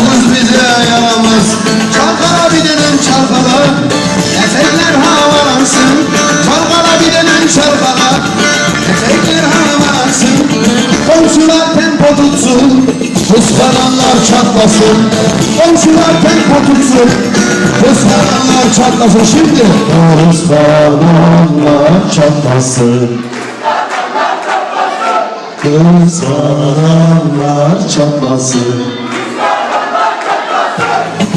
Dokuz bize yaramaz. Çalkala bir denen çalkala. Etekler havalansın. Çalkala bir denen çalkala. Etekler havalansın. Komşular tempo tutsun. Kıskananlar çatlasın. Komşular tempo tutsun. Kıskananlar çatlasın. Şimdi Kıskananlar çatlasın. Kız anamlar çapası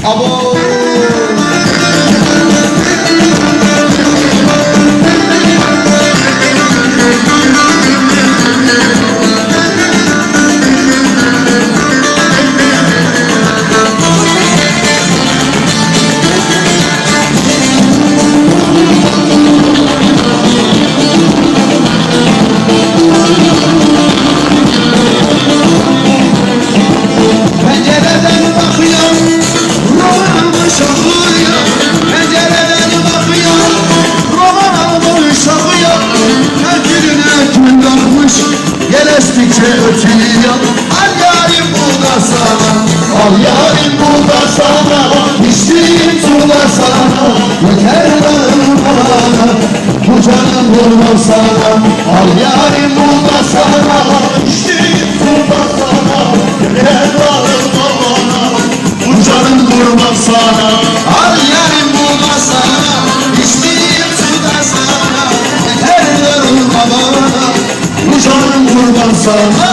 Tá Amor! Estikçe ötüyor. Al yarim bu da sana. Al yarim bu da sana. İçtiğim su da sana. Yeter bana. Bu canım vurma sana. Al yarim bu sana. İçtiğim su sana. Yeter bana. Bu canın vurmaz sana sana Yeter